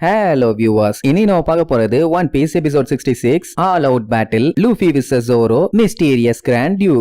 Hello viewers இனி நம்ம பார்க்க போறது One Piece episode sixty six all out battle Luffy versus Zoro mysterious grand due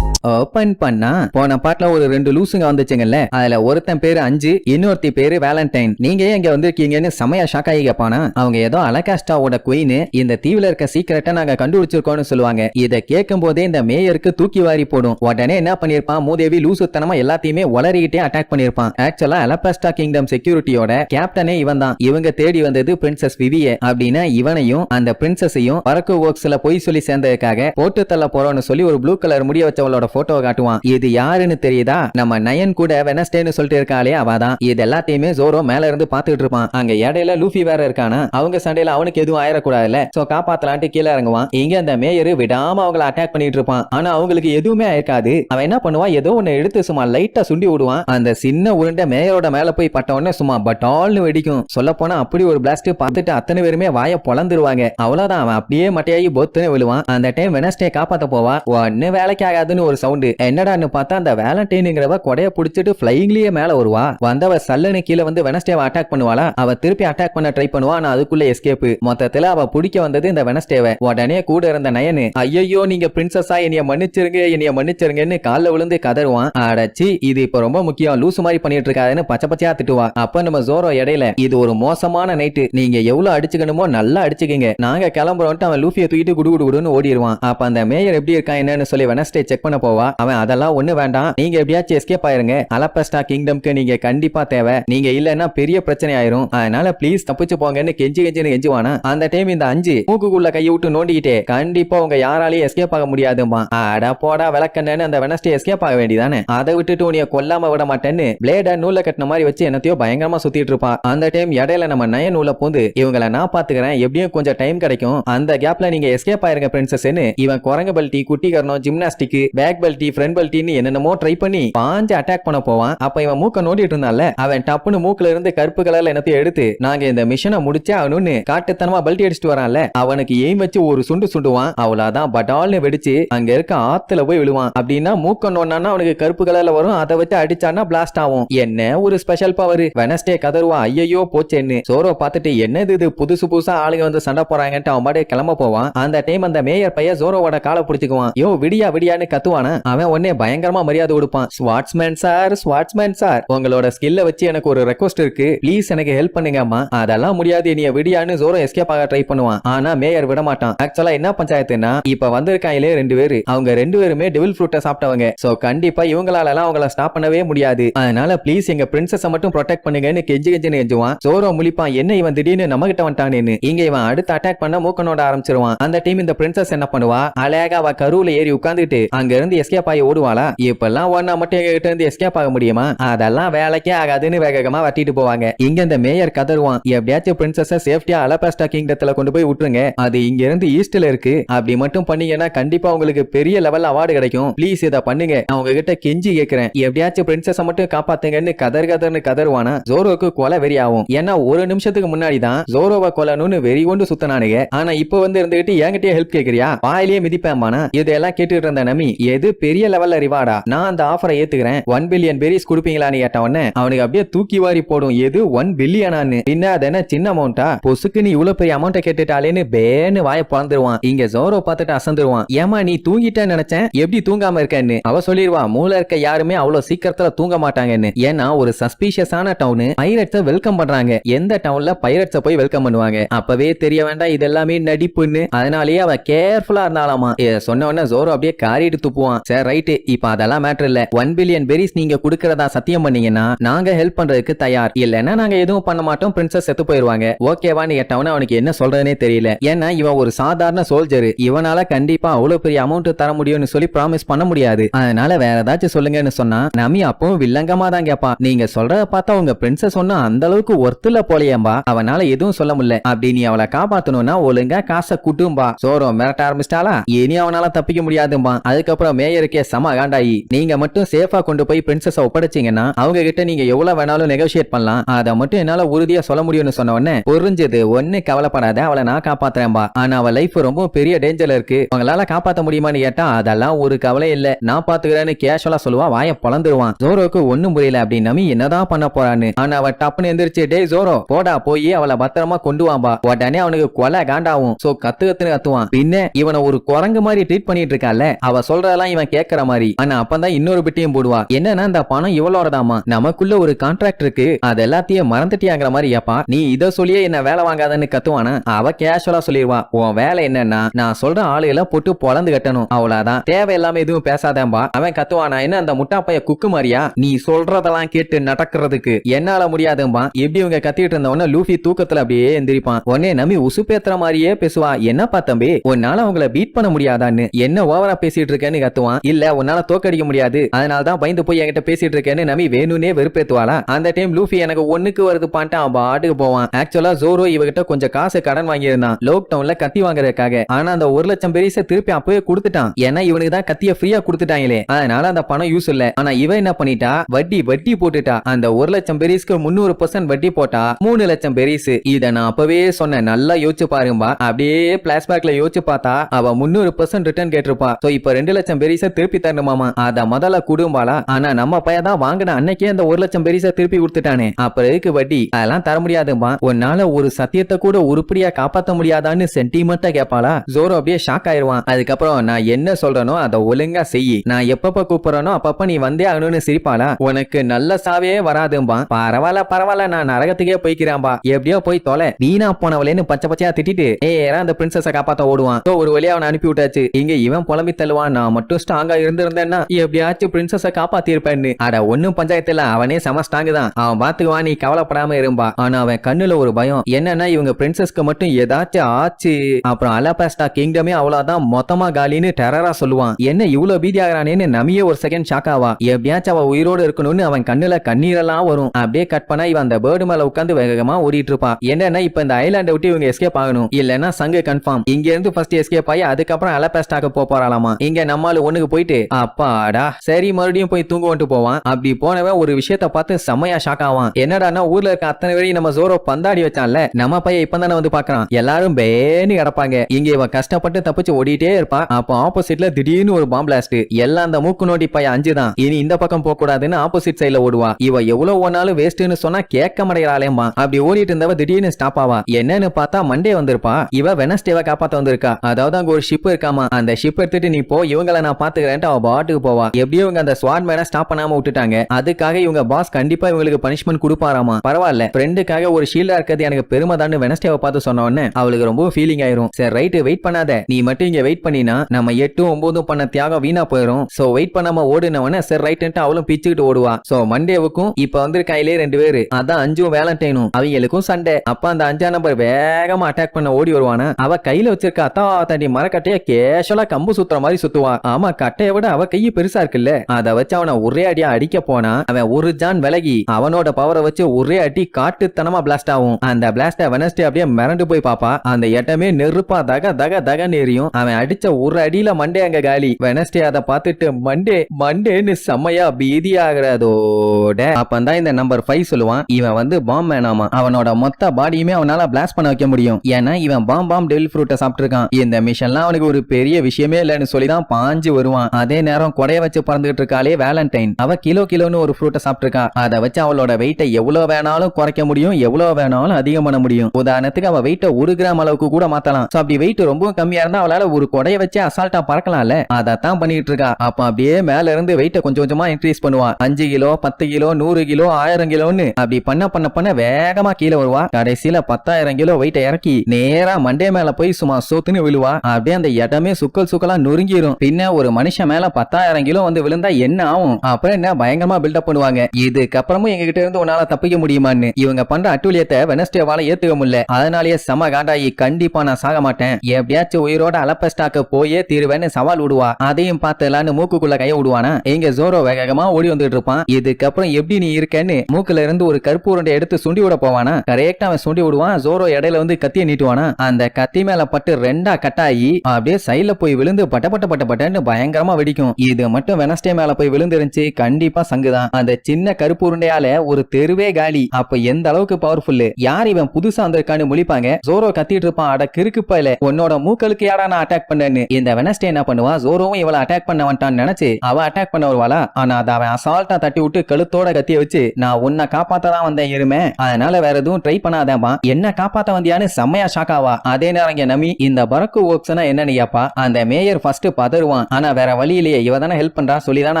open பண்ணா போன பாட்டுல ஒரு ரெண்டு லூசுங்க வந்துச்சுங்கல்ல. அதுல ஒருத்தன் பேரு அஞ்சு இன்னொருத்தி பேரு வேலண்டைன் நீங்க ஏன் இங்க வந்திருக்கீங்கன்னு செமையா ஷாக் ஆகி கேப்பானா? அவங்க ஏதோ அலகாஸ்டாவோட குயின் இந்த தீவுல இருக்க சீக்கிரட்டை நாங்க கண்டுபிடிச்சிருக்கோம்னு சொல்லுவாங்க. இத கேட்கும் போதே இந்த மேயருக்கு தூக்கி வாரி போடும். உடனே என்ன பண்ணிருப்பான்? மூதேவி லூசுத்தனமா எல்லாத்தையுமே உளறிக்கிட்டே அட்டாக் பண்ணிருப்பான். ஆக்சுவலா அலபாஸ்டா கிங்டம் செக்யூரிட்டியோட கேப்டனே இவன் தான். இவங்க தேடி வந்தது பிரின்சஸ் விவிய அப்படின்னா இவனையும் அந்த பிரின்சஸையும் பறக்கு ஒர்க்ஸ்ல பொய் சொல்லி சேர்ந்ததுக்காக போட்டு தள்ள போறோம்னு சொல்லி ஒரு ப்ளூ கலர் முடிய வச்சவளோட போட்டோ காட்டுவான். இது யாருன்னு தெரியுதா? நம்ம நயன் கூட வெனஸ்டேன்னு சொல்லிட்டு இருக்காளே அவதான் இது எல்லாத்தையுமே ஜோரோ மேல இருந்து பாத்துட்டு இருப்பான். அங்க இடையில லூஃபி வேற இருக்கானா? அவங்க சண்டையில அவனுக்கு எதுவும் ஆயிடக்கூடாதுல்ல சோ காப்பாத்தலான்ட்டு கீழே இறங்குவான். இங்க அந்த மேயர் விடாம அவங்கள அட்டாக் பண்ணிட்டு இருப்பான். ஆனா அவங்களுக்கு எதுவுமே ஆயிருக்காது. அவன் என்ன பண்ணுவான்? ஏதோ ஒன்னு எடுத்து சும்மா லைட்டா சுண்டி விடுவான். அந்த சின்ன உருண்டை மேயரோட மேல போய் பட்ட உடனே சும்மா பட்டால்னு வெடிக்கும். சொல்ல போனா அப்படி ஒரு பிளாஸ்ட் பார்த்துட்டு அத்தனை பேருமே வாய பொழந்துருவாங்க. அவ்வளவுதான். அவன் அப்படியே மட்டையாகி பொத்துன்னு விழுவான். அந்த டைம் வெனஸ்டே காப்பாத்த போவா. ஒன்னு வேலைக்கு ஆகாதுன்னு ஒரு சவுண்டு. என்னடான்னு பார்த்தா அந்த வேலண்டைனுங்கிறவ கொடைய புடிச்சிட்டு பிளைங்லயே மேல வருவா. வந்தவ சல்லுன்னு கீழே வந்து வெனஸ்டேவை அட்டாக் பண்ணுவாளா? அவ திருப்பி அட்டாக் பண்ண ட்ரை பண்ணுவா ஆனா அதுக்குள்ள எஸ்கேப் மொத்தத்துல அவ பிடிக்க வந்தது இந்த வெனஸ்டேவை உடனே கூட இருந்த நயனு ஐயோ நீங்க பிரின்சஸா என்னைய மன்னிச்சிருங்க என்னைய மன்னிச்சிருங்கன்னு கால்ல விழுந்து கதறுவான். அடச்சி இது இப்ப ரொம்ப முக்கியம் லூசு மாதிரி பண்ணிட்டு இருக்காதுன்னு பச்சை பச்சையா திட்டுவா. அப்ப நம்ம ஜோரோ இடையில இது ஒரு மோசமான நைட்டு நீங்க எவ்வளவு அடிச்சுக்கணுமோ நல்லா அடிச்சுக்கீங்க. நாங்க கிளம்புறோம்ட்டு அவன் லூஃபியை தூக்கிட்டு குடு குடு குடுன்னு ஓடிடுவான் அப்ப அந்த மேயர் எப்படி இருக்கான் என்னன்னு சொல்லி வெனஸ்டே செக் பண்ண போவா. அவன் அதெல்லாம் ஒண்ணு வேண்டாம். நீங்க எப்படியாச்சும் எஸ்கேப் ஆயிருங்க. அலப்பஸ்டா கிங்டம்க்கு நீங்க கண்டிப்பா தேவை. நீங்க இல்லன்னா பெரிய பிரச்சனை ஆயிரும். அதனால ப்ளீஸ் தப்பிச்சு போங்கன்னு கெஞ்சி கெஞ்சின்னு கெஞ்சுவானா? அந்த டைம் இந்த அஞ்சு மூக்குக்குள்ள கையை விட்டு நோண்டிக்கிட்டே கண்டிப்பா உங்க யாராலையும் எஸ்கேப் ஆக முடியாதுமா அட போடா விளக்கண்ணன்னு அந்த வெனஸ்டே எஸ்கேப் ஆக வேண்டியதானே அதை விட்டுட்டு உனிய கொல்லாம விட மாட்டேன்னு பிளேட நூல கட்டின மாதிரி வச்சு என்னத்தையோ பயங்கரமா சுத்திட்டு இருப்பான் அந்த டைம் இடையில நம்ம நய நூல பூந்து இவங்கள நான் பாத்துக்கிறேன். எப்படியும் கொஞ்சம் டைம் கிடைக்கும். அந்த கேப்ல நீங்க எஸ்கேப் ஆயிருங்க பிரின்சஸ்னு இவன் குரங்கு பல்ட்டி குட்டி கரணம் ஜிம்னாஸ்டிக் பேக் பெல்ட்டி ஃப்ரண்ட் பெல்ட்டின்னு என்னென்னமோ ட்ரை பண்ணி பாஞ்சு அட்டாக் பண்ண போவான். அப்ப இவன் மூக்க நோண்டிட்டு இருந்தால அவன் டப்புன்னு மூக்குல இருந்து கருப்பு கலர்ல என்னத்தையும் எடுத்து நாங்க இந்த மிஷனை முடிச்சே ஆகணும்னு காட்டுத்தனமா பெல்ட்டி அடிச்சுட்டு வரான்ல அவனுக்கு எய்ம் வச்சு ஒரு சுண்டு சுண்டுவான். அவ்வளவுதான் பட்டால்னு வெடிச்சு அங்க இருக்க ஆத்துல போய் விழுவான். அப்படின்னா மூக்க நோண்டானா அவனுக்கு கருப்பு கலர்ல வரும் அதை வச்சு அடிச்சானா பிளாஸ்ட் ஆகும். என்ன ஒரு ஸ்பெஷல் பவர் வெனஸ்டே கதருவா ஐயோ போச்சேன்னு. சோரோ பார்த்துட்டு என்னது இது? புதுசு புதுசா ஆளுங்க வந்து சண்டை போறாங்கன்ட்டு அவன் பாட்டு கிளம்ப போவான். அந்த டைம் அந்த மேயர் பையன் சோரோவோட காலை பிடிச்சுக்குவான். யோ விடியா விடியான்னு கத்துவானா? அவன் உடனே பயங்கரமா மரியாதை கொடுப்பான். ஸ்வாட்ஸ்மேன் சார் ஸ்வாட்ஸ்மேன் சார் உங்களோட ஸ்கில்ல வச்சு எனக்கு ஒரு ரெக்வஸ்ட் இருக்கு. ப்ளீஸ் எனக்கு ஹெல்ப் பண்ணுங்கம்மா. அதெல்லாம் முடியாது. நீ விடியான்னு ஜோரம் எஸ்கேப் ஆக ட்ரை பண்ணுவான். ஆனா மேயர் விட மாட்டான். ஆக்சுவலா என்ன பஞ்சாயத்துனா இப்ப வந்திருக்காங்களே ரெண்டு பேரு. அவங்க ரெண்டு பேருமே டெவில் ஃப்ரூட்டை சாப்பிட்டவங்க. சோ கண்டிப்பா இவங்களால எல்லாம் அவங்கள ஸ்டாப் பண்ணவே முடியாது. அதனால ப்ளீஸ் எங்க பிரின்சஸ மட்டும் ப்ரொடெக்ட் பண்ணுங்கன்னு கெஞ்சி கெஞ்சின்னு கெஞ்சுவான் ஜோரோ முழிப்பான். என்ன இவன் திடீர்னு நம்ம கிட்ட வந்துட்டானேன்னு? இங்க இவன் அடுத்து அட்டாக் பண்ண மூக்கனோட ஆரம்பிச்சிருவான். அந்த டீம் இந்த பிரின்சஸ் என்ன பண்ணுவா? அழகாவா கருவுல ஏறி உட்காந்துட்டு அங்க இருந்து எஸ்கேப் ஆகி ஓடுவாளா? இப்பெல்லாம் ஒன்னா மட்டும் எங்ககிட்ட இருந்து எஸ்கேப் ஆக முடியுமா? அதெல்லாம் வேலைக்கே ஆகாதுன்னு வேகமா வட்டிட்டு போவாங்க. இங்க இந்த மேயர் கதருவான் எப்படியாச்சும் பிரின்சஸ சேஃப்டியா அலபாஸ்டா கிங்டத்துல கொண்டு போய் விட்டுருங்க. அது இங்க இருந்து ஈஸ்ட்ல இருக்கு. அப்படி மட்டும் பண்ணீங்கன்னா கண்டிப்பா உங்களுக்கு பெரிய லெவல் அவார்டு கிடைக்கும். ப்ளீஸ் இதை பண்ணுங்க. நான் உங்ககிட்ட கெஞ்சி கேக்குறேன். எப்படியாச்சும் பிரின்சஸ மட்டும் காப்பாத்துங்கன்னு கதர் கதர்னு கதருவானா ஜோரோக்கு கொலை வெறி ஆகும் ஏன்னா ஒரு நிமிஷத்துக்கு முன்னாடி தான் ஜோரோவை கொல்லணும்னு வெறி கொண்டு சுத்தனானுங்க. ஆனா இப்ப வந்து இருந்துகிட்டு என்கிட்டயே ஹெல்ப் கேக்குறியா? வாயிலேயே மிதிப்பேன் இதெல்லாம் கேட்டுட்டு இருந்த நமி எது பெரிய லெவல்ல ரிவார்டா நான் அந்த ஆஃபரை ஏத்துக்கிறேன். ஒன் பில்லியன் பெரிஸ் கொடுப்பீங்களான்னு கேட்ட உடனே அவனுக்கு அப்படியே தூக்கி வாரி போடும். எது? ஒன் பில்லியனான்னு பின்ன அது என்ன? சின்ன அமௌண்டா பொசுக்கு நீ இவ்வளவு பெரிய அமௌண்ட்டை கேட்டுட்டாலேன்னு பேன்னு வாய பறந்துருவான் இங்க ஜோரோ பார்த்துட்டு அசந்துருவான். ஏமா நீ தூங்கிட்டேன்னு நினைச்சேன்? எப்படி தூங்காம இருக்கேன்னு? அவ சொல்லிடுவா மூளை இருக்க யாருமே அவ்வளவு சீக்கிரத்துல தூங்க மாட்டாங்கன்னு. ஏன்னா ஒரு சஸ்பீஷியஸான டவுனு பைரட்ஸ வெல்கம் பண்றாங்க. எந்த டவுன்ல பைரட்ஸ போய் வெல்கம் பண்ணுவாங்க? அப்பவே தெரிய வேண்டாம் இது எல்லாமே நடிப்புன்னு. அதனாலேயே அவ கேர்ஃபுல்லா இருந்தாலாமா? சொன்ன உடனே ஜோரோ அப்படியே காரிட்டு துப்புவான். சரி ரைட்டு இப்ப அதெல்லாம் மேட்டர் இல்ல. ஒன் பில்லியன் பெரிஸ் நீங்க குடுக்கறதா சத்தியம் பண்ணீங்கன்னா நாங்க ஹெல்ப் பண்றதுக்கு தயார். இல்லைன்னா நாங்க எதுவும் பண்ண மாட்டோம். பிரின்சஸ் செத்து போயிருவாங்க. ஓகேவான்னு கேட்டவன அவனுக்கு என்ன சொல்றதுனே தெரியல. ஏன்னா இவன் ஒரு சாதாரண சோல்ஜர் இவனால கண்டிப்பா அவ்வளவு பெரிய அமௌண்ட் தர முடியும்னு சொல்லி ப்ராமிஸ் பண்ண முடியாது. அதனால வேற ஏதாச்சும் சொல்லுங்கன்னு சொன்னா நமி அப்பவும் வில்லங்கமா தான் கேப்பா. நீங்க சொல்றத பார்த்தா உங்க பிரின்சஸ் ஒன்னும் அந்த அளவுக்கு ஒர்த்துல போலையம்பா. அவனால எதுவும் சொல்ல முடியல. அப்படி நீ அவளை காப்பாத்தணும்னா ஒழுங்கா காசை குட்டும்பா சோரம் மிரட்ட ஆரம்பிச்சிட்டாலா இனி அவனால தப்பிக்க முடியாதும்பா. அதுக்கப்புறம் மேயருக்கே சம காண்டாயி நீங்க மட்டும் சேஃபா கொண்டு போய் பிரின்சஸ ஒப்படைச்சீங்கன்னா அவங்க கிட்ட நீங்க எவ்வளவு வேணாலும் நெகோசியேட் பண்ணலாம். அதை மட்டும் என்னால உறுதியா சொல்ல முடியும்னு சொன்ன உடனே புரிஞ்சது ஒண்ணு கவலைப்படாத அவளை நான் காப்பாத்துறேன்பா. ஆனா அவ லைஃப் ரொம்ப பெரிய டேஞ்சர்ல இருக்கு. உங்களால காப்பாத்த முடியுமான்னு கேட்டா அதெல்லாம் ஒரு கவலை இல்ல. நான் பாத்துக்கிறேன்னு கேஷுவலா சொல்லுவா வாய பொழந்துருவான் ஜோரோக்கு ஒண்ணும் புரியல அப்படின்னு நம்பி என்னதான் பண்ண போறான்னு. ஆனா அவ டப்புன்னு எந்திரிச்சு டேய் ஜோரோ போடா போய் அவளை பத்திரமா கொண்டு வாம்பா. உடனே அவனுக்கு கொலை காண்டாவும் சோ கத்து கத்துன்னு கத்துவான். பின்ன இவனை ஒரு குரங்கு மாதிரி ட்ரீட் பண்ணிட்டு இருக்கால அவ சொல்றதெல்லாம் இவன் கேக்குற மாதிரி. ஆனா அப்பதான் இன்னொரு பிட்டியும் போடுவா. என்னன்னா இந்த பணம் இவளோடதாமா நமக்குள்ள ஒரு கான்ட்ராக்ட் இருக்கு. அது எல்லாத்தையும் மறந்துட்டியாங்கிற மாதிரி ஏப்பா நீ இத சொல்லியே என்ன வேலை வாங்காதன்னு கத்துவானா? அவ கேஷுவலா சொல்லிடுவா உன் வேலை என்னன்னா நான் சொல்ற ஆளுகளை போட்டு பொழந்து கட்டணும். அவ்வளவுதான். தேவையில்லாம எதுவும் பேசாதேன்பா அவன் கத்துவானா? என்ன அந்த முட்டாப்பைய குக்கு மாதிரியா? நீ சொல்றதெல்லாம் கேட்டு நடக்கிறதுக்கு என்னால முடியாதும்பா. எப்படி இவங்க கத்திட்டு இருந்த உடனே லூஃபி தூக்கத்துல அப்படியே எந்திரிப்பான். உடனே நம்பி உசுப்பேத்துற மாதிரியே பேசுவா. என்னப்பா தம்பி உன்னால அவங்கள பீட் பண்ண முடியாதான்னு? என்ன ஓவரா பேசிட்டு இருக்கேன்னு கத்துவான். இல்ல உன்னால தோக்கடிக்க முடியாது. அதனால தான் பயந்து போய் என்கிட்ட பேசிட்டு இருக்கேன்னு நம்பி வேணும்னே வெறுப்பேத்துவாளா அந்த டைம் லூஃபி எனக்கு ஒண்ணுக்கு வருது பான்ட்டு அவன் பாட்டுக்கு போவான். ஆக்சுவலா ஜோரோ இவகிட்ட கொஞ்சம் காசு கடன் வாங்கியிருந்தான். லாக் டவுன்ல கத்தி வாங்குறதுக்காக. ஆனா அந்த ஒரு லட்சம் பெரிய திருப்பி அப்பவே கொடுத்துட்டான். ஏன்னா இவனுக்கு தான் கத்திய ஃப்ரீயா கொடுத்துட்டாங்களே. அதனால அந்த பணம் யூஸ் இல்ல. ஆனா இவன் என்ன பண்ணிட்டா? வட்டி வட்டி போட்டுட்டா. அந்த ஒரு லட்சம் பெரிஸ்க்கு முன்னூறு பர்சன்ட் வட்டி போட்டா. மூணு லட்சம் பெரிஸ் இத நான் அப்பவே சொன்னேன். நல்லா யோசிச்சு பாருங்கப்பா அப்படியே பிளாஸ்பேக்ல யோசிச்சு பார்த்தா அவ முன்னூறு பர்சன்ட் ரிட்டர்ன் கேட்டிருப்பா. சோ இப்ப ரெண்டு லட்சம் பெரிய பெரிச திருப்பி தரணுமாமா அத முதல்ல குடும்பாளா ஆனா நம்ம பையன் தான் வாங்கின அன்னைக்கே அந்த ஒரு லட்சம் பெரிச திருப்பி கொடுத்துட்டானே. அப்புறம் எதுக்கு வட்டி? அதெல்லாம் தர முடியாதுமா உன்னால ஒரு சத்தியத்தை கூட உருப்படியா காப்பாத்த முடியாதான்னு சென்டிமெண்டா கேட்பாளா ஜோரோ அப்படியே ஷாக் ஆயிருவான். அதுக்கப்புறம் நான் என்ன சொல்றேனோ அதை ஒழுங்கா செய். நான் எப்பப்ப கூப்பிடுறேனோ அப்பப்ப நீ வந்தே ஆகணும்னு சிரிப்பாளா? உனக்கு நல்ல சாவே வராதும்பா. பரவாயில்ல பரவாயில்ல நான் நரகத்துக்கே போய்க்கிறான்பா. எப்படியோ போய் தொலை. வீணா போனவளேன்னு பச்சை பச்சையா திட்டிட்டு ஏறா அந்த பிரின்சஸ காப்பாத்த ஓடுவான். ஒரு வழியா அவனை அனுப்பி விட்டாச்சு இங்க இவன் புலம்பி தள்ளுவான். நான் மட்டும் ஸ்ட்ராங்கா இருந்திருந்தேன்னா எப்படியாச்சும் பிரின்சஸ காப்பாத்திருப்பேன்னு அட ஒன்னும் பஞ்சாயத்துல அவனே செம ஸ்ட்ராங் தான். அவன் பாத்துக்குவா நீ கவலைப்படாம இரும்பா. ஆனா அவன் கண்ணுல ஒரு பயம். என்னன்னா இவங்க பிரின்சஸ்க்கு மட்டும் ஏதாச்சும் ஆச்சு. அப்புறம் அலபாஸ்டா கிங்டமே அவ்வளவுதான் மொத்தமா காலின்னு டெரரா சொல்லுவான். என்ன இவ்வளவு பீதி ஆகிறானேன்னு நமியே ஒரு செகண்ட் ஷாக் ஆவா. எப்படியாச்சும் அவ உயிரோடு இருக்கணும்னு அவன் கண்ணுல கண்ணீரெல்லாம் வரும். அப்படியே கட் பண்ணா இவன் அந்த பேர்டு மேல உட்காந்து வேகமா ஓடிட்டு இருப்பான் என்னன்னா இப்ப இந்த ஐலாண்டை விட்டு இவங்க எஸ்கேப் ஆகணும். இல்லன்னா சங்கு கன்ஃபார்ம் இங்க இருந்து ஃபர்ஸ்ட் எஸ்கேப் ஆகி அதுக்கப்புறம் அலபாஸ்டாக்கு போறாளாமா. இங்க நம்மால பொண்ணுக்கு போயிட்டு அப்பாடா சரி மறுபடியும் போய் தூங்க வந்துட்டு போவான். அப்படி போனவன் ஒரு விஷயத்த பார்த்து செம்மையா ஷாக் ஆவான். என்னடானா ஊர்ல இருக்க அத்தனை வரையும் நம்ம ஜோரோ பந்தாடி வச்சான்ல நம்ம பையன் இப்ப தானே வந்து பாக்குறான் எல்லாரும் பேனு கிடப்பாங்க. இங்க இவன் கஷ்டப்பட்டு தப்பிச்சு ஓடிட்டே இருப்பான். அப்போ ஆப்போசிட்ல திடீர்னு ஒரு பாம்பு பிளாஸ்ட் எல்லாம் அந்த மூக்கு நோட்டி பையன் அஞ்சு தான் இனி இந்த பக்கம் போக கூடாதுன்னு ஆப்போசிட் சைடுல ஓடுவா. இவ எவ்வளவு ஒன்னாலும் வேஸ்ட்னு சொன்னா கேட்க மாட்டேங்கிறாளேம்மா அப்படி ஓடிட்டு இருந்தவ திடீர்னு ஸ்டாப் ஆவா. என்னன்னு பார்த்தா மண்டே வந்திருப்பா. இவ வெனஸ்டேவை காப்பாத்த வந்திருக்கா. அதாவது அங்க ஒரு ஷிப் இருக்காமா? அந்த ஷிப் எடுத்துட்டு நீ போ. இவங்கள நான் பாத்துக்கிறேன்ட்டு அவ பாட்டுக்கு போவா எப்படியும் இவங்க அந்த ஸ்வாட் மேன ஸ்டாப் பண்ணாம விட்டுட்டாங்க. அதுக்காக இவங்க பாஸ் கண்டிப்பா இவங்களுக்கு பனிஷ்மெண்ட் கொடுப்பாராமா? பரவாயில்ல. ஃப்ரெண்டுக்காக ஒரு ஷீல்டா இருக்கிறது எனக்கு பெருமை தான் வெனஸ்டேவை பார்த்து சொன்ன உடனே அவளுக்கு ரொம்ப ஃபீலிங் ஆயிரும். சரி ரைட்டு வெயிட் பண்ணாத. நீ மட்டும் இங்க வெயிட் பண்ணினா நம்ம எட்டும் ஒன்பதும் பண்ண தியாகம் வீணா போயிரும். சோ வெயிட் பண்ணாம ஓடுனவன சரி ரைட்டு அவளும் பிச்சுக்கிட்டு ஓடுவா. சோ மண்டேவுக்கும் இப்ப வந்திருக்காயிலே ரெண்டு பேரு. அதான் அஞ்சும் வேலண்டைனும். அவங்களுக்கும் சண்டை. அப்ப அந்த அஞ்சா நம்பர் வேகமா அட்டாக் பண்ண ஓடி வருவானா? அவ கையில வச்சிருக்க அத்தா தண்டி மரக்கட்டைய கேஷுவலா கம்பு சுத்துற மாதிரி சுத்துவா. ஆமா கட்டைய விட அவ கைய பெருசா இருக்குல்ல? அத வச்சு அவனை ஒரே அடியா அடிக்க போனா அவன் ஒரு ஜான் விலகி அவனோட பவரை வச்சு ஒரே அடி காட்டுத்தனமா பிளாஸ்ட் ஆகும். அந்த பிளாஸ்ட வெனஸ்டே அப்படியே மிரண்டு போய் பாப்பா. அந்த இடமே நெருப்பா தக தக தகன்னு எரியும். அவன் அடிச்ச ஒரு அடியில மண்டே அங்க காலி. வெனஸ்டே அதை பார்த்துட்டு மண்டே மண்டேன்னு செம்மையா பீதி ஆகிறதோட அப்பந்தான் இந்த நம்பர் ஃபைவ் சொல்லுவான் இவன் வந்து பாம் மேனாமா அவனோட மொத்த பாடியுமே அவனால பிளாஸ்ட் பண்ண வைக்க முடியும். ஏன்னா இவன் பாம் பாம் டெவில் ஃப்ரூட்டை சாப்பிட்டுருக்கான். இந்த மிஷன்லாம் அவனுக்கு ஒரு பெரிய விஷயமே இல்லைன்னு சொல்லி தான் பாஞ்சு வருவான். அதே நேரம் கொடைய வச்சு பறந்துகிட்டு இருக்காளே வேலண்டைன் அவ கிலோ கிலோன்னு ஒரு ஃப்ரூட்டை சாப்பிட்டுருக்கா. அதை வச்சு அவளோட வெயிட்டை எவ்வளவு வேணாலும் குறைக்க முடியும் எவ்வளவு வேணாலும் அதிகம் பண்ண முடியும். உதாரணத்துக்கு அவ வெயிட்டை ஒரு கிராம் அளவுக்கு கூட மாத்தலாம். சோ அப்படி வெயிட் ரொம்ப கம்மியா இருந்தா அவளால ஒரு கொடைய வச்சு அசால்ட்டா பறக்கலாம்ல. அதான் பண்ணிட்டு இருக்கா. அப்ப அப்படியே மேல இருந்து வெயிட்டை கொஞ்சம் கொஞ்சமா இன்க்ரீஸ் பண்ணுவா. அஞ்சு கிலோ பத்து கிலோ நூறு கிலோ ஆயிரம் கிலோன்னு அப்படி பண்ண பண்ண பண்ண வேகமா கீழே வருவா. கடைசியில பத்தாயிரம் கிலோ வெயிட்டை இறக்கி நேரா மண்டே மேல போய் சும்மா சோத்துன்னு விழுவா. அப்படியே அந்த இடமே சுக்கல் சுக்கலா நொறுங்கிரும். பின்ன ஒரு மனுஷன் மேல பத்தாயிரம் கிலோ வந்து விழுந்தா என்ன ஆகும்? அப்புறம் என்ன பயங்கரமா பில்டப் பண்ணுவாங்க. இதுக்கப்புறமும் எங்க கிட்ட இருந்து உன்னால தப்பிக்க முடியுமான்னு. இவங்க பண்ற அட்டூழியத்தை வெனஸ்டேவால ஏத்துக்க முடியல. அதனாலேயே செம காண்டாயி கண்டிப்பா நான் சாக மாட்டேன். எப்படியாச்சும் உயிரோட அலப்பஸ்டாக்க போயே தீருவேன்னு சவால் விடுவா. அதையும் பார்த்தலான்னு மூக்குக்குள்ள கைய விடுவானா? எங்க ஜோரோ வேகமா ஓடி வந்துட்டு இருப்பான். இதுக்கப்புறம் எப்படி நீ இருக்கேன்னு மூக்குல இருந்து ஒரு கருப்பு உருண்டை எடுத்து சுண்டி விட போவானா? கரெக்டா அவன் சுண்டி விடுவான். ஜோரோ இடையில வந்து கத்திய நீட்டுவானா? அந்த கத்தி மேல பட்டு ரெண்டா கட்டாயி அப்படியே சைடுல போய் விழுந்து பட்ட பட்ட பட்ட பட்டன்னு பயங்கரமா வெடிக்கும். இது மட்டும் வெனஸ்டே மேல போய் விழுந்துருந்துச்சு. கண்டிப்பா சங்குதான். அந்த சின்ன கருப்பு உருண்டையால ஒரு தெருவே காலி. அப்ப எந்த அளவுக்கு பவர்ஃபுல் யார் இவன் புதுசா வந்திருக்கான்னு முழிப்பாங்க. ஜோரோ கத்திட்டு இருப்பான். அட கிறுக்கு பயில. உன்னோட மூக்களுக்கு யாரா நான் அட்டாக் பண்ணேன்னு. இந்த வெனஸ்டே என்ன பண்ணுவா? ஜோரோவும் இவளை அட்டாக் பண்ண வந்துட்டான்னு நினைச்சு அவ அட்டாக் பண்ண வருவாளா? ஆனா அதை அவன் அசால்ட்டா தட்டி விட்டு கழுத்தோட கத்திய வச்சு நான் உன்னை காப்பாத்ததான் வந்தேன் இருமே. அதனால வேற எதுவும் ட்ரை பண்ணாதேமா என்ன காப்பாத்த வந்தியான்னு செம்மையா ஷாக்காவா அதே நேரம் இங்க நம்பி இந்த பரக்கு ஓக்ஸ்னா என்னன்னு கேப்பா. அந்த மேயர் ஃபர்ஸ்ட் பதறுவான். ஆனா வேற வழி இல்லையே இவ தானே ஹெல்ப் பண்றா சொல்லிதானே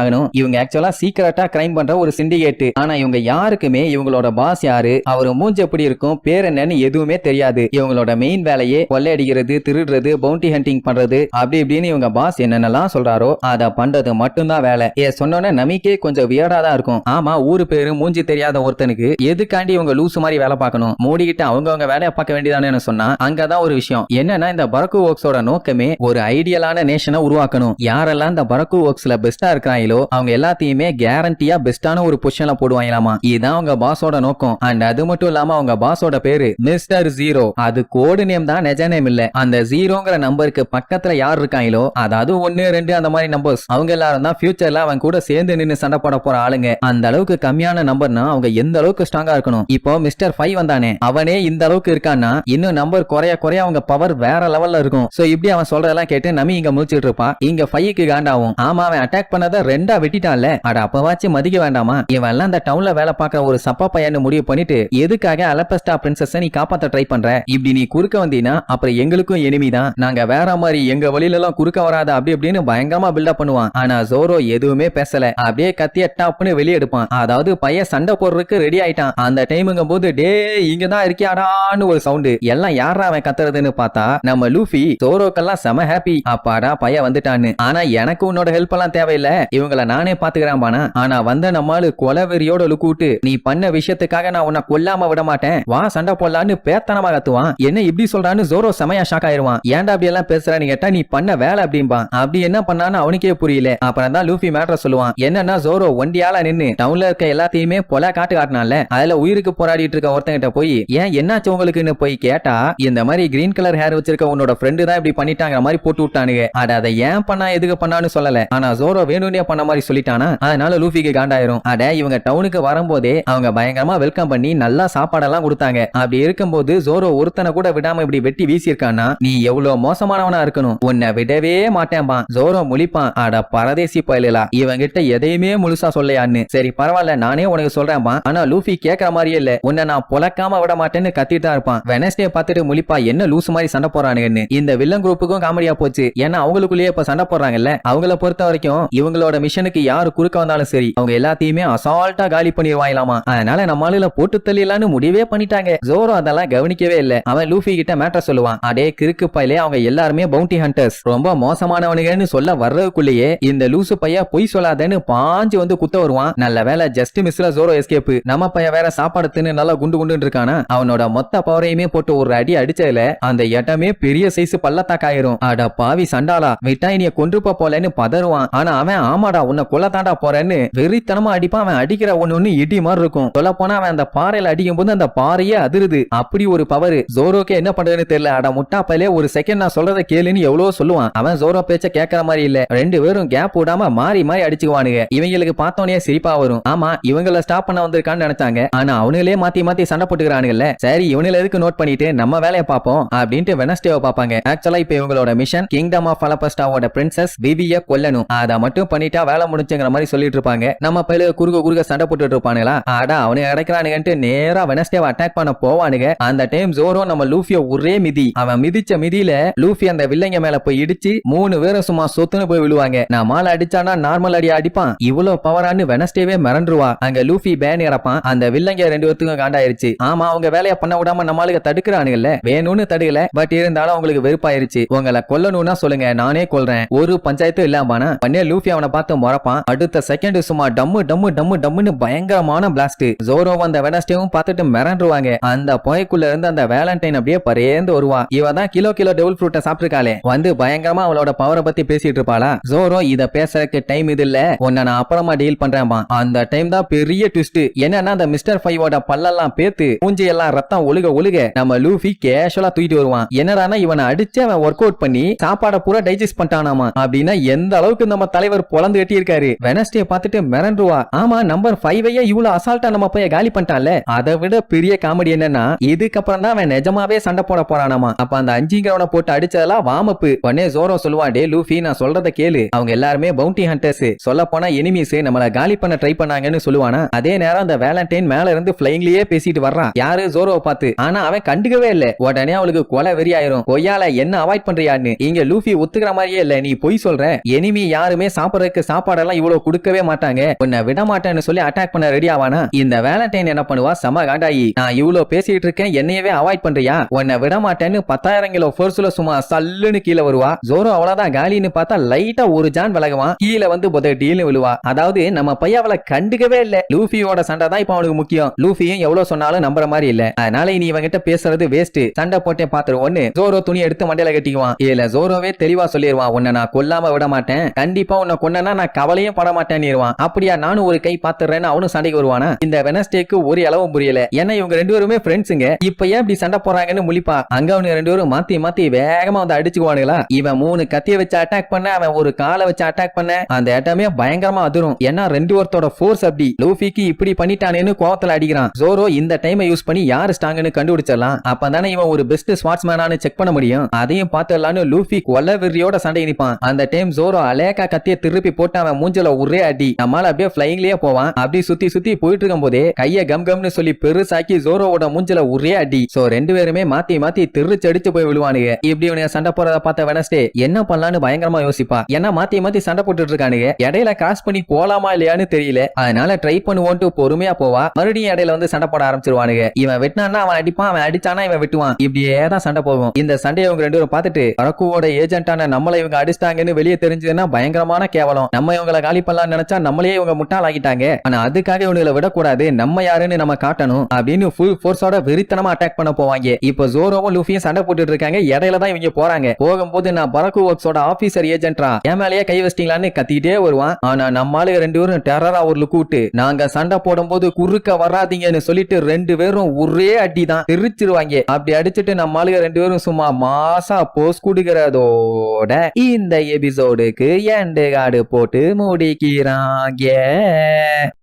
ஆகணும். இவங்க ஆக்சுவலா சீக்கிரட்டா கிரைம் பண்ற ஒரு சிண்டிகேட் ஆனா இவங்க யாருக்குமே இவங்களோட பாஸ் யாரு அவரு மூஞ்சி எப்படி இருக்கும் பேர் என்னன்னு எதுவுமே தெரியாது. இவங்களோட மெயின் வேலையே கொள்ளையடிக்கிறது திருடுறது பவுண்டி ஹண்டிங் பண்றது அப்படி இப்படின்னு இவங்க பாஸ் என்னென்னலாம் சொல்றாரோ அதை பண்றது மட்டும்தான் வேலை. ஏ சொன்னோன்னே நமிக்கே கொஞ்சம் வியர்டா தான் இருக்கும். ஆமா ஊரு பேரு மூஞ்சி தெரியாத ஒருத்தனுக்கு எதுக்காண்டி இவங்க லூசு மாதிரி வேலை பார்க்கணும்? மூடிக்கிட்டு அவங்கவுங்க வேலையை பார்க்க வேண்டியதானு சொன்னா அங்கதான் ஒரு விஷயம். என்னன்னா இந்த பரக்கு ஒர்க்ஸோட நோக்கமே ஒரு ஐடியலான நேஷனை உருவாக்கணும். யாரெல்லாம் இந்த பரக்கு ஒர்க்ஸ்ல பெஸ்டா இருக்கிறாங்களோ அவங்க எல்லாத்தையுமே கேரண்டியா பெஸ்டான ஒரு பொசிஷன்ல போடுவாங்களாமா? இதுதான் அவங்க பாஸோட நோக்கம். அண்ட் அது மட்டும் இல்லாம அவங்க பாஸோட பேரு மிஸ்டர் ஜீரோ அது கோடு நேம் தான் நிஜ நேம் இல்ல. அந்த ஜீரோங்கிற நம்பருக்கு பக்கத்துல யார் இருக்காங்களோ அதாவது ஒன்னு ரெண்டு அந்த மாதிரி நம்பர்ஸ் அவங்க எல்லாரும் தான் ஃபியூச்சர்ல அவன் கூட சேர்ந்து நின்னு சண்டை போட போற ஆளுங்க. அந்த அளவுக்கு கம்மியான நம்பர்னா அவங்க எந்த அளவுக்கு ஸ்ட்ராங்கா இருக்கணும்? இப்போ மிஸ்டர் ஃபைவ் வந்தானே. அவனே இந்த அளவுக்கு இருக்கான்னா இன்னும் நம்பர் குறைய குறைய அவங்க பவர் வேற லெவல்ல இருக்கும். சோ இப்படி அவன் சொல்றதெல்லாம் கேட்டு நமி இங்க முடிச்சிட்டு இருப்பான் இங்க பையக்கு காண்டாவும். ஆமா அவன் அட்டாக் பண்ணத ரெண்டா வெட்டிட்டான்ல. அட அப்பவாச்சும் மதிக்க வேண்டாமா? இவன் எல்லாம் அந்த டவுன்ல வேலை பார்க்கற ஒரு சப்பா பையன்னு முடிவு பண்ணிட்டு எதுக்காக அலப்பஸ்டா பிரின்சஸ் நீ காப்பாத்த ட்ரை பண்ற? இப்படி நீ குறுக்க வந்தீங்கன்னா அப்புறம் எங்களுக்கும் எனிமி தான். நாங்க வேற மாதிரி எங்க வழியில எல்லாம் குறுக்க வராத அப்படி இப்படின்னு பயங்கரமா பில்டப் பண்ணுவான். ஆனா ஜோரோ எதுவுமே பேசல. அப்படியே கத்திய டாப்னு வெளியே எடுப்பான். அதாவது பையன் சண்டை போடுறதுக்கு ரெடி ஆயிட்டான். அந்த டைமுங்கும் போது டே இங்க தான் இருக்கியாடான்னு ஒரு சவுண்டு எல்லாம் யாரா அவன் கத்துறதுன்னு பார்த்தா நம்ம லூஃபி ஜோரோக்கெல்லாம் செம ஹாப்பி அப்பாடா பையன் வந்துட்டான்னு. ஆனா எனக்கு உன்னோட ஹெல்ப் எல்லாம் தேவையில்ல. இவங்கள நானே பாத்துக்கிறேன் பானா. ஆனா வந்த நம்மாலு கொலை வெறியோட லுக்கூட்டு நீ பண்ண விஷயத்துக்காக நான் உன்னை கொல்லாம விட மாட்டேன். வா சண்டை போடலான்னு பேத்தனமா கத்துவான். என்ன இப்படி சொல்றான்னு ஜோரோ செமையா ஷாக் ஆயிருவான். ஏன்டா அப்படி எல்லாம் பேசுறான்னு கேட்டா நீ பண்ண வேலை அப்படிம்பா. அப்படி என்ன பண்ணான்னு அவனுக்கே புரியல. அப்புறம் தான் லூஃபி மேட்ர சொல்லுவான். என்னன்னா ஜோரோ ஒண்டியால நின்னு டவுன்ல இருக்க எல்லாத்தையுமே பொல காட்டு காட்டினால அதுல உயிருக்கு போராடிட்டு இருக்க ஒருத்தங்கிட்ட போய் ஏன் என்னாச்சு உங்களுக்குன்னு போய் கேட்டா இந்த மாதிரி கிரீன் கலர் ஹேர் வச்சிருக்க உன்னோட ஃப்ரெண்டு தான் இப்படி பண்ணிட்டாங்கிற மாதிரி போட்டு விட்டானுங்க. அட அதை ஏன் பண்ணா எதுக்கு பண்ணான்னு சொல்லல. ஆனா ஜோரோ வேணும்னே பண்ண மாதிரி சொல்லிட்டானா? அதனால லூஃபிக்கு காண்டாயிரும். அட இவங்க டவுனுக்கு வரும்போதே அவங்க பயங்கரமா வெல்கம் பண்ணி நல்லா சாப்பாடெல்லாம் கொடுத்தாங்க. அப்படி இருக்கும்போது ஜோரோ ஒருத்தனை கூட விடாம இப்படி வெட்டி வீசியிருக்கான்னா நீ எவ்வளவு மோசமானவனா இருக்கணும். உன்னை விடவே மாட்டேன்பான். ஜோரோ முழிப்பான். அட பரதேசி பயலா இவங்கிட்ட எதையுமே முழுசா சொல்லையான்னு சரி பரவாயில்ல நானே உனக்கு சொல்றேன்பா. ஆனா லூஃபி கேட்கற மாதிரியே இல்ல. உன்னை நான் பொழக்காம விட மாட்டேன்னு கத்திட்டு இருப்பான். வெனஸ்டே பார்த்துட்டு முழிப்பா என்ன லூசு மாதிரி சண்டை போறானுங்கன்னு இந்த வில்லன் குரூப்புக்கும் காமெடியா போச்சு. ஏன்னா அவங்களுக்குள்ளேயே இப்ப சண்டை போடுறாங்கல்ல அவங்கள பொறுத்த வரைக்கும் இவங்களோட மிஷனுக்கு யாரு குறுக்க வந்தாலும் சரி அவங்க எல்லாத்தையுமே அசால்ட்டா காலி பண்ணிடுவாங்களாமா அதனால நம்ம ஆளுல போட்டு தள்ளிடலான்னு முடிவே பண்ணிட்டாங்க. ஜோரோ அதெல்லாம் கவனிக்கவே இல்ல. அவன் லூஃபி கிட்ட மேட்டர் சொல்லுவான். அடே கிறுக்கு பையிலே அவங்க எல்லாருமே பவுண்டி ஹண்டர்ஸ் ரொம்ப மோசமானவனுங்கன்னு சொல்ல வர்றதுக்குள்ளேயே இந்த லூசு பையா பொய் சொல்லாதேன்னு பாஞ்சு வந்து குத்த வருவான். நல்ல வேலை ஜஸ்ட் மிஸ்ல ஜோரோ எஸ்கேப் நம்ம பையன் வேற சாப்பாடு தின்னு நல்லா குண்டு குண்டு இருக்கானா? அவனோட மொத்த பவரையுமே போட்டு ஒரு அடி அடிச்சதுல அந்த இடமே பெரிய சைஸ் பள்ளத்தாக்காயிரும். அட பாவி சண்டாலா விட்டா இனிய கொன்றுப்ப போலன்னு பதறுவான். ஆனா அவன் ஆமாடா உன்னை கொல்ல தாண்டா போறேன்னு வெறித்தனமா அடிப்பான். அவன் அடிக்கிற ஒண்ணு ஒண்ணு இடி மாதிரி இருக்கும். சொல்ல போனா அவன் அந்த பாறையில அடிக்கும் போது அந்த பாறையே அதிருது. அப்படி ஒரு பவர் ஜோரோக்கே என்ன பண்றதுன்னு தெரியல. அட முட்டாப்பாலே ஒரு செகண்ட் நான் சொல்றத கேளுன்னு எவ்வளவு சொல்லுவான். அவன் ஜோரோ பேச்ச கேட்கற மாதிரி இல்ல. ரெண்டு பேரும் கேப் விடாம மாறி மாறி அடிச்சுக்குவானுங்க. இவங்களுக்கு பார்த்தோன்னே சிரிப்பா வரும். ஆமா இவங்கள ஸ்டாப் பண்ண வந்திருக்கான்னு நினைச்சாங்க. ஆனா அவனுங்களே மாத்தி மாத்தி சண்டை போட்டுக்கிறானுங்கல்ல. சரி இவனுல எதுக்கு நோட் பண்ணிட்டு நம்ம வேலையை பார்ப்போம். அப்படின்ட்டு வெனஸ்டேவை பார்ப்பாங்க. ஆக்சுவலா இப்ப இவங்களோட மிஷன் கிங்டம் ஆஃப் அலபஸ்டாவோட எஸ் விவிய கொல்லணும். அதை மட்டும் பண்ணிட்டா வேலை முடிஞ்சுங்கிற மாதிரி சொல்லிட்டு இருப்பாங்க நம்ம பயில குறுக குறுக சண்டை போட்டுட்டு இருப்பானுங்களா ஆடா அவனுங்க அடைக்கிறானுங்கன்ட்டு நேரா வெனஸ்டே அட்டாக் பண்ண போவானுங்க. அந்த டைம் ஜோரோ நம்ம லூஃபிய ஒரே மிதி. அவன் மிதிச்ச மிதியில லூஃபி அந்த வில்லைங்க மேல போய் இடிச்சு மூணு பேரும் சும்மா சொத்துன்னு போய் விழுவாங்க. நான் மாலை அடிச்சானா நார்மல் அடி அடிப்பான். இவ்வளவு பவரான்னு வெனஸ்டேவே மிரண்டுருவா. அங்க லூஃபி பேன் இறப்பான். அந்த வில்லங்க ரெண்டு பேர்த்துக்கும் காண்டாயிருச்சு. ஆமா அவங்க வேலைய பண்ண விடாம நம்மளுக்கு தடுக்கிறானுங்கல்ல. வேணும்னு தடுக்கல. பட் இருந்தாலும் அவங்களுக்கு வெறுப்பாயிருச்சு. உங்களை கொல்லணும்னா சொல்லுங்க. நானே கொல்றேன். ஒரு பஞ்சாயத்தும் இல்லாம பண்ணே லூஃபி அவனை பார்த்து முறப்பான். அடுத்த செகண்ட் சும்மா டம்மு டம்மு டம்மு டம்முன்னு பயங்கரமான பிளாஸ்ட் ஜோரோ அந்த வெனஸ்டேவும் பார்த்துட்டு மிரண்டுருவாங்க. அந்த புகைக்குள்ள இருந்து அந்த வேலண்டைன் அப்படியே பரேந்து வருவான். இவ தான் கிலோ கிலோ டெவல் ஃப்ரூட்டை சாப்பிட்டுருக்காளே. வந்து பயங்கரமா அவளோட பவரை பத்தி பேசிட்டு இருப்பாளா? ஜோரோ இத பேசுறதுக்கு டைம் இது இல்ல. உன்னை நான் அப்புறமா டீல் பண்றேன்பா அந்த டைம் தான் பெரிய ட்விஸ்ட் என்னன்னா அந்த மிஸ்டர் ஃபைவோட பல்லெல்லாம் பேத்து மூஞ்சி எல்லாம் ரத்தம் ஒழுக ஒழுக நம்ம லூஃபி கேஷுவலா தூக்கிட்டு வருவான். என்னடானா இவனை அடிச்சு அவன் ஒர்க் அவுட் பண்ணி சாப்பாடை பூரா டைஜஸ்ட் பண்ணிட்டானாமா. அப்படின்னா எந்த அளவுக்கு நம்ம தலைவர் பொழந்து கட்டியிருக்காரு? வெனஸ்டே பார்த்துட்டு மிரண்டுவா. ஆமா நம்பர் ஃபைவையே இவ்வளவு அசால்ட்டா நம்ம போய் காலி பண்ணிட்டான்ல. அதை விட பெரிய காமெடி என்னன்னா இதுக்கப்புறம் தான் அவன் நிஜமாவே சண்டை போட போறானாமா. அப்ப அந்த அஞ்சுங்கிறவனை போட்டு அடிச்சதெல்லாம் வாமப்பு. உடனே ஜோரோ சொல்லுவான் டே லூஃபி நான் சொல்றத கேளு. அவங்க எல்லாருமே பவுண்டி ஹண்டர்ஸ் சொல்ல போனா எனிமீஸ் நம்மள காலி பண்ண ட்ரை பண்ணாங்கன்னு சொல்லுவானா. அதே நேரம் அந்த வேலண்டைன் மேல இருந்து பிளைங்லயே பேசிட்டு வர்றான் யாரு? ஜோரோவை பார்த்து. ஆனா அவன் கண்டுக்கவே இல்ல. உடனே அவளுக்கு கொலை வெறி ஆயிரும் கொய்யால என்ன அவாய்ட் பண்றியான்னு. இங்க லூஃபி ஒத்துக்கிற மாதிரியே இல்ல. நீ பொய் சொல்ற? எனிமி யாருமே சாப்பிடறதுக்கு சாப்பாடெல்லாம் இவ்வளவு கொடுக்கவே மாட்டாங்க. உன்னை விட மாட்டேன்னு சொல்லி அட்டாக் பண்ண ரெடி ஆவானா? இந்த வேலண்டைன் என்ன பண்ணுவா? செம காண்டாயி. நான் இவ்வளவு பேசிட்டு இருக்கேன் என்னையவே அவாய்ட் பண்றியா? உன்னை விட மாட்டேன்னு பத்தாயிரம் கிலோ ஃபோர்ஸ்ல சும்மா சல்லுன்னு கீழே வருவா. ஜோரோ அவ்வளவுதான் காலின்னு பார்த்தா லைட்டா ஒரு ஜான் விலகுவான். கீழே வந்து புத விழுவா. அதாவது நம்ம பையன் அவளை கண்டுக்கவே இல்ல. லூஃபியோட சண்டை தான் இப்ப அவனுக்கு முக்கியம். லூஃபியும் எவ்வளவு சொன்னாலும் நம்புற மாதிரி இல்ல. அதனால இனி இவங்கிட்ட பேசுறது வேஸ்ட் சண்டை போட்டே பாத்துருவோன்னு ஜோரோ துணி எடுத்து மண்டையில கட்டிக்குவான். இல்ல ஜோரோவே தெளிவா சொல்லிடுவான் உன்னை நான் கொல்லாம விட மாட்டேன். கண்டிப்பா உன்னை கொன்னனா நான் கவலையும் பட மாட்டேன்னுவான் அப்படியா நானும் ஒரு கை பாத்துறேன்னு அவனும் சண்டைக்கு வருவானா? இந்த வெனஸ்டேக்கு ஒரு அளவும் புரியல. ஏன்னா இவங்க ரெண்டு பேருமே ஃப்ரெண்ட்ஸுங்க இப்ப ஏன் இப்படி சண்டை போறாங்கன்னு முழிப்பா? அங்க அவனுங்க ரெண்டு பேரும் மாத்தி மாத்தி வேகமா வந்து அடிச்சுக்குவானுங்களா? இவன் மூணு கத்திய வச்சு அட்டாக் பண்ண அவன் ஒரு காலை வச்சு அட்டாக் பண்ண அந்த இடமே பயங்கரமா அதிரும். ஏன்னா ரெண்டு ஒருத்தோட ஃபோர்ஸ் அப்படி. லூஃபிக்கு இப்படி பண்ணிட்டானேன்னு கோவத்துல அடிக்கிறான். ஜோரோ இந்த டைமை யூஸ் பண்ணி யாரு ஸ்டாங்குன்னு கண்டுபிடிச்சிடலாம். அப்பதானே இவன் ஒரு பெஸ்ட் ஸ்வாட்ஸ்மேனானு செக் பண்ண முடியும். அதையும் பார்த்துடலான்னு லூஃபி கொல்ல வெறியோட சண்டை நினைப்பான் அந்த டைம் ஜோரோ அலேக்கா கத்திய திருப்பி போட்டு அவன் மூஞ்சல ஒரே அடி. நம்மால அப்படியே பிளைங்லயே போவான். அப்படி சுத்தி சுத்தி போயிட்டு இருக்கும் போதே கைய கம் கம்னு சொல்லி பெருசாக்கி ஜோரோவோட மூஞ்சல ஒரே அடி. சோ ரெண்டு பேருமே மாத்தி மாத்தி திருச்சு அடிச்சு போய் விழுவானுங்க. இப்படி இவனுங்க சண்டை போறத பார்த்த வெனஸ்டே என்ன பண்ணலாம்னு பயங்கரமா யோசிப்பா. ஏன்னா மாத்தி மாத்தி சண்டை போட்டுட்டு இருக்கானுங்க. இடையில கிராஸ் பண்ணி போலாமா இல்லையான்னு தெரியல. அதனால ட்ரை பண்ணுவோன்ட்டு பொறுமையா போவா. மறுபடியும் இடையில வந்து சண்டை போட ஆரம்பிச்சிருவானுங்க. இவன் வெட்டினான்னா அவன் அடிப்பான். அவன் அடிச்சானா இவன் வெட்டுவான். இப்படியே தான் சண்டை போகும் இந்த சண்டையை இவங்க ரெண்டு பேரும் பார்த்துட்டு அரக்குவோட ஏஜென்ட்டான நம்மளை இவங்க அடிச்சிட்டாங்கன்னு வெளியே தெரிஞ்சதுன்னா பயங்கரமான கேவலம். நம்ம இவங்களை காலி பண்ணலாம் நினைச்சா நம்மளே இவங்க முட்டாளாகிட்டாங்க ஆனா அதுக்காக இவங்களை விடக்கூடாது. நம்ம யாருன்னு நம்ம காட்டணும் அப்படின்னு ஃபுல் ஃபோர்ஸோட வெறித்தனமா அட்டாக் பண்ண போவாங்க. இப்போ ஜோரோவும் லூஃபியும் சண்டை போட்டுட்டு இருக்காங்க. இடையில தான் இவங்க போறாங்க. போகும்போது நான் பரக்கு ஒர்க்ஸோட ஆபீசர் ஏஜென்ட்ரா என் மேலேயே கை வச்சிட்டீங்களான்னு கத்திட்டே வருவான். ஆனா நம்ம ரெண்டு பேரும் டெரரா ஒரு லுக் விட்டு நாங்க சண்டை போடும்போது குறுக்க வராதீங்கன்னு சொல்லிட்டு ரெண்டு பேரும் ஒரே அடி தான் தெரிச்சிருவாங்க அப்படி அடிச்சிட்டு நம்ம ரெண்டு பேரும் சும்மா மாசா போஸ் குடுக்கிறதோட இந்த எபிசோடுக்கு எண்டு கார்டு போட்டு முடிக்கிறாங்க.